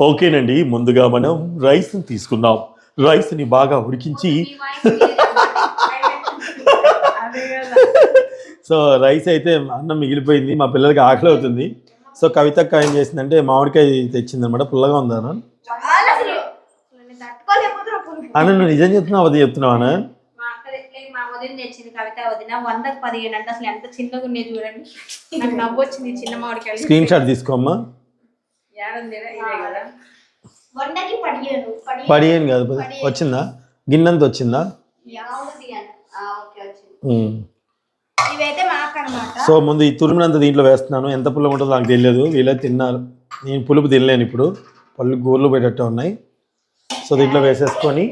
ఓకేనండి ముందుగా మనం రైస్ని తీసుకుందాం. రైస్ని బాగా ఉడికించి సో రైస్ అయితే అన్నం మిగిలిపోయింది మా పిల్లలకి ఆకలి అవుతుంది. సో కవితక్క ఏం చేసిందంటే మామిడికాయ తెచ్చింది అనమాట పుల్లగా ఉందా అన్న? నువ్వు నిజం చెప్తున్నావు అది చెప్తున్నావు అన్న? మా అక్క తెచ్చి- మా వదిన తెచ్చింది కవిత వదిన వందకు పదిహేను అంటే అసలు ఎంత చిన్నగా ఉన్నాయి చూడండి. నాకు నవ్వు వచ్చింది ఈ చిన్న మామిడికాయలు. స్క్రీన్ షాట్ తీసుకోమ్మా పడియను. కాదు వచ్చిందా? గిన్నెంత వచ్చిందా? సో ముందు ఈ తురిమినంత దీంట్లో వేస్తున్నాను. ఎంత పుల్ల ఉంటుందో నాకు తెలియదు. వీళ్ళే తిన్నారు. నేను పులుపు తినలేను ఇప్పుడు. పళ్ళు గోర్లు పెట్టట్టు ఉన్నాయి. సో దీంట్లో వేసేసుకొని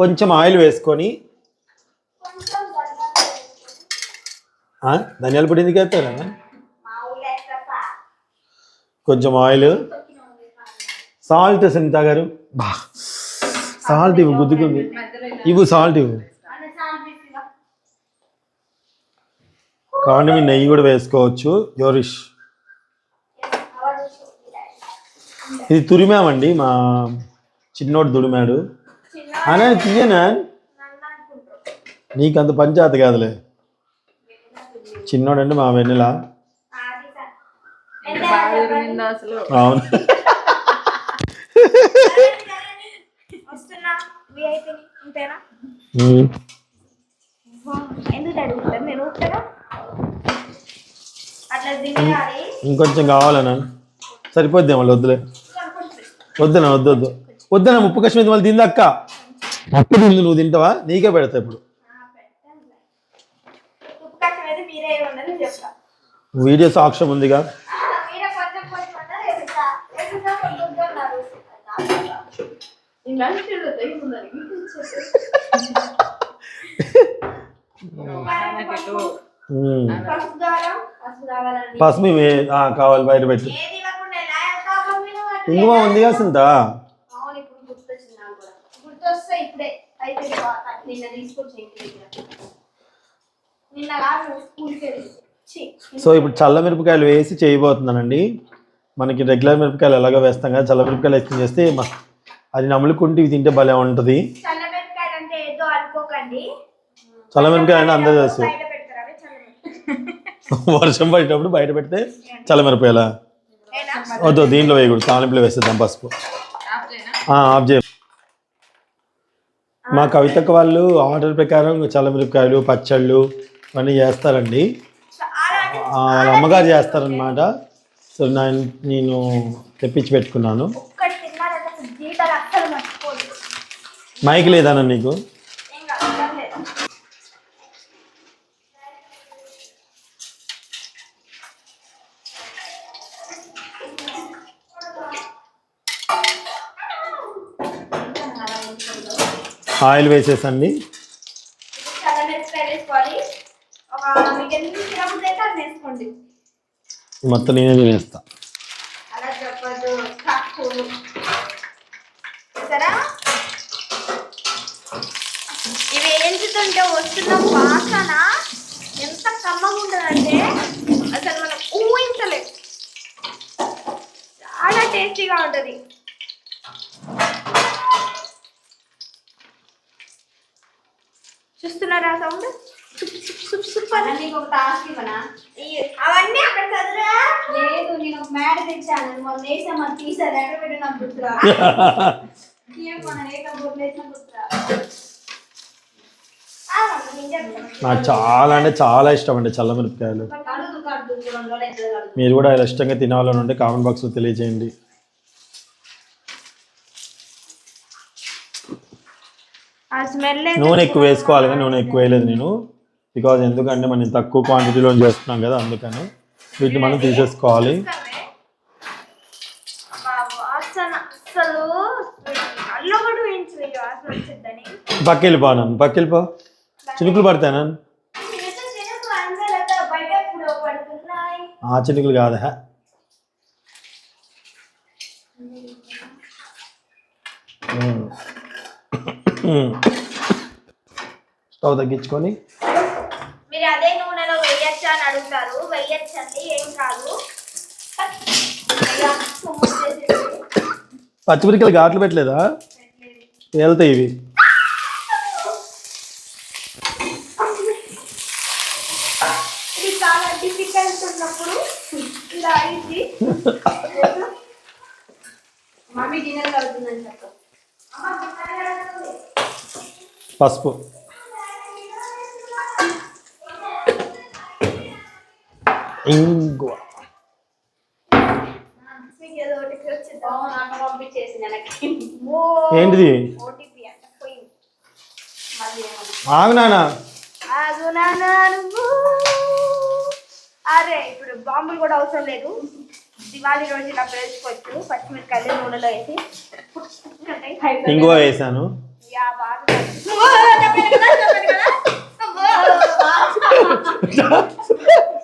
కొంచెం ఆయిల్ వేసుకొని ధనియాల పొడి ఎందుకు వేస్తారా? కొంచెం ఆయిల్. సాల్ట్ సునీత గారు. బా సాల్ట్ ఇవ్వు గుద్దుకుంది. ఇవ్వు సాల్ట్ ఇవ్వు. కానీ మీ నెయ్యి కూడా వేసుకోవచ్చు. యోరిష్. ఇది తురిమామండి మా చిన్నోడు దుడిమాడు అనే తీయనా? నీకు అంత పంచాయత కాదులే. చిన్నోడండి మా వెన్నెల అది సార్. ఎంత అసలు అవును వస్తున్నా విఐపి ఇంతేనా ఉమ్. ఎందుకు అడుగుతాను నేను ఊపుతాగా అట్లా తినేయాలి ఇంకొంచెం కావాలనా సరిపోద్ది మళ్ళీ వద్దులే. వద్దునా వద్దు వద్దు. వద్దునా ముప్పు కష్టం మళ్ళీ తింది అక్క? అక్క తింది నువ్వు తింటావా? నీకే పెడతా ఇప్పుడు. ఉప్పు వీడియో సాక్ష్యం ఉందిగా. ఇంటి దగ్గర. నిన్న కాదు స్కూల్కి వెళ్ళి ఛీ, సో ఇప్పుడు చల్ల మిరపకాయలు వేసి చేయబోతున్నానండి. మనకి రెగ్యులర్ మిరపకాయలు ఎలాగో వేస్తాం కదా చల్ల మిరపకాయలు వేసుకుని చేస్తే మ- అది నములుకుంటే ఇవి తింటే భలే ఉంటుంది. చల్లమిరపకాయలు అంటే అందరూ తెలుసు. చల్లమిరపకాయలు వర్షం పడేటప్పుడు బయట పెడితే చల్ల మిరపకాయల ఏనా? వద్దు దీంట్లో వేయకూడదు. తాలింపులో వేసేద్దాం పసుపు. ఆఫ్ చేయ. మా కవితక్క వాళ్ళు ఆర్డర్ ప్రకారం చల్ల మిరపకాయలు పచ్చళ్ళు ఇవన్నీ చేస్తారండి. వాళ్ళ అమ్మగారు చేస్తారనమాట సో నేను తెప్పించి పెట్టుకున్నాను. మైక్ లేదన్న నీకు? ఆయిల్ వేసేసండి. మొత్తం నేనే వేస్తా అలా చెప్పదు ఇవి ఏంచుతుంటే వస్తున్న వాసన ఎంత కమ్మగా ఉంటుందంటే అసలు మనం ఊహించలేం. చాలా టేస్టీగా ఉంటుంది. చూస్తున్నారా సౌండ్? నీకు ఒక టాస్క్ ఇవ్వనా? అవన్నీ అక్కడ చదువురా? లేదు నేను ఒక మ్యాడ్ తెచ్చాను. మొన్న వేసాం అది తీసారు ఎక్కడ పెట్టి నాకు గుర్తురా. తీయం మన ఏక బొట్లు వేసిన గుర్తురా. నాకు చాలా అంటే చాలా ఇష్టం అండి చల్ల మిరపకాయలు. కడుగు కడుగు రెండు రోజులు అవుతుంది కడుగు మీరు కూడా ఇలా ఇష్టంగా తినాలని ఉంటే కామెంట్ బాక్స్లో తెలియజేయండి. నూనె ఎక్కువ వేసుకోవాలి కానీ నూనె ఎక్కువ వేయలేదు నేను. బికాజ్ ఎందుకంటే మనం తక్కువ క్వాంటిటీలో చేస్తున్నాం కదా అందుకని వీటిని మనం తీసేసుకోవాలి. వాసన అసలు అల్లో కూడా వేయించు ఈ వాసన వచ్చిందని. పక్కెళ్ళిపో నన్ను పక్కెళ్ళిపో చినుకులు పడతాను ఆ చినుకులు కాదా స్టవ్ తగ్గించుకొని. మీరు అదే నూనెలో వేయచ్చా అని అడుగుతారు. వేయచ్చండి ఏం కాదు. ఇక తుమ్ము వచ్చేసింది. పచ్చిమిరకాయలు ఘాట్లు పెట్టలేదా? వెళ్తాయి ఇవి. పసుపు. ఇంగువ. ఏంటిది? ఆగు నాన్న. ఆగు నువ్వు. అరే ఇప్పుడు బాంబులు కూడా అవసరం లేదు. దివాళీ రోజు ఇలా పేర్చుకోవచ్చు పచ్చిమిరకాయలు నూనెలో వేసి. ఇంగువ వేసాను.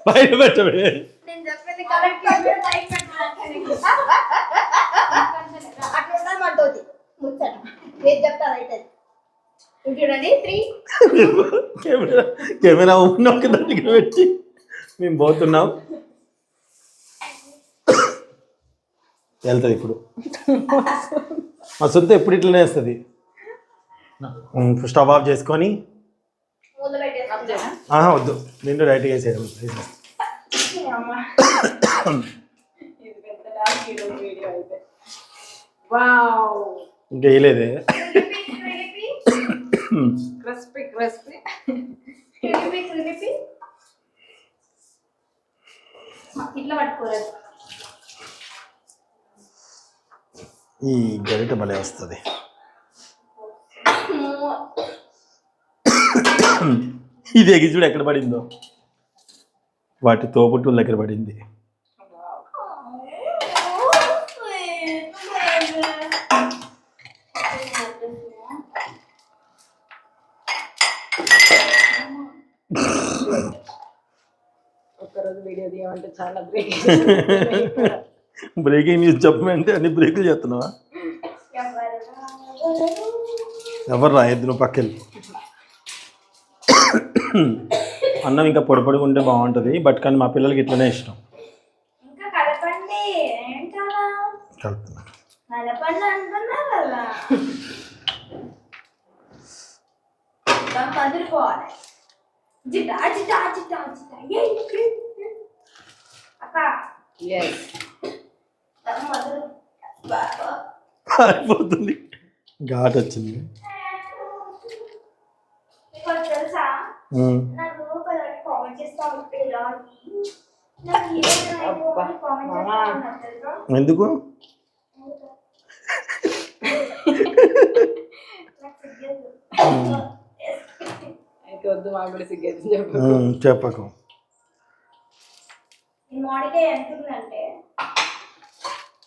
బయట త్రీ కెమెరా కెమెరా ఉన్న ఒక దగ్గర పెట్టి. మేము పోతున్నాం. వెళ్తుంది ఇప్పుడు. మా సొంత ఎప్పుడు ఇట్లనే వేస్తుంది? స్టవ్ ఆఫ్ చేసుకొని. వద్దు. నిండు డైరెక్ట్గా వేసేయడం. ఇది పెద్ద డాన్స్ ఈరోజు వీడియో అయితే వావ్ ఇంకా వేయలేదే క్రిస్పీ క్రిస్పీ. ఇట్లా పట్టుకోలేదు. ఈ గరిట భలే వస్తుంది. ఇది ఎగి చూడు ఎక్కడ పడిందో. వాటి తోబుట్టుల దగ్గర పడింది. వీడియో తీయమంటే చాలా బ్రేక్ బ్రేకింగ్ న్యూస్ చెప్పమంటే అన్ని బ్రేకులు చేస్తున్నావా? ఎవరు రాయద్దు నువ్వు పక్కెళ్ళి. అన్నం ఇంకా పొడి పొడిగా ఉంటే బాగుంటుంది బట్ కానీ మా పిల్లలకి ఇట్లనే ఇష్టం. ఇంకా కలపండి పారిపోతుంది. ఘాట్ వచ్చింది. ఎందుకు? నాకు తెలియదు. అయితే వద్దు మాకు కూడా సిగ్గేది చెప్పు ఉమ్, చెప్పకు ఈ మామిడికాయ ఎంత ఉందంటే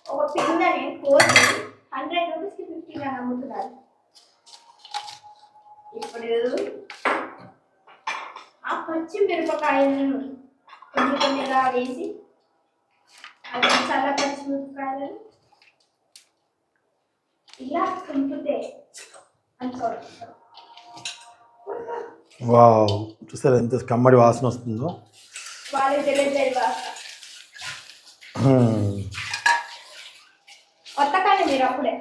ఒక పిందని కోసి హండ్రెడ్ రూపీస్కి ఫిఫ్టీన్ అని అమ్ముతున్నారు. ఇప్పుడు ఆ పచ్చి మిరపకాయలను కొన్ని కొన్నిగా వేసి అది చల్ల పచ్చి మిరపకాయలను ఇలా తుంపితే అనుకోవాలి వావ్ చూసారా ఎంత కమ్మడి వాసన వస్తుందో? వాళ్ళకి తెలియదు వాసన. ఉమ్. కొత్త కానీ మీరు అప్పుడే.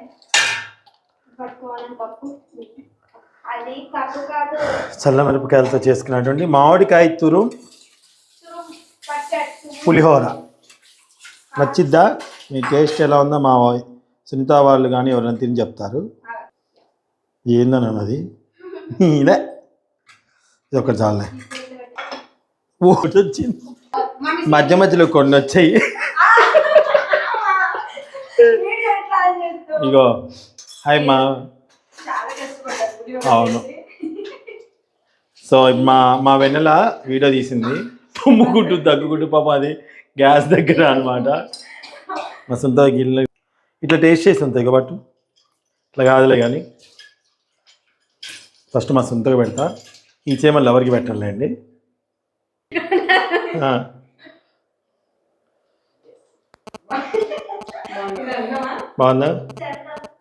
పట్టుకోవాలని పప్పు అది కాదు చేసుకున్నటువంటి మామిడికాయ తురు పులిహోర. నచ్చిద్దా? మీ టేస్ట్ ఎలా ఉందో మా సునీత వాళ్ళు కానీ ఎవరైనా తిని చెప్తారు. ఏందని అన్నది ఇదే ఇది. ఒకటి చాలే ఒకటి వచ్చింది. మధ్య మధ్యలో కొన్ని వచ్చాయి. ఇగో హాయ్ మా. అవును. సో మా మా వెన్నెల వీడియో తీసింది. తుమ్ముకుంటూ దగ్గుకుంటూ పాపం అది గ్యాస్ దగ్గర అనమాట మా సొంత గిన్నె. ఇట్లా టేస్ట్ చేసి ఉంటాయి కాబట్టి ఇట్లా కాదులే కానీ. ఫస్ట్ మా సొంతగా పెడతా. ఈ చేమలు ఎవరికి పెట్టాలండి? బాగుందా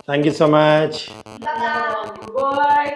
థ్యాంక్ యూ సో మచ్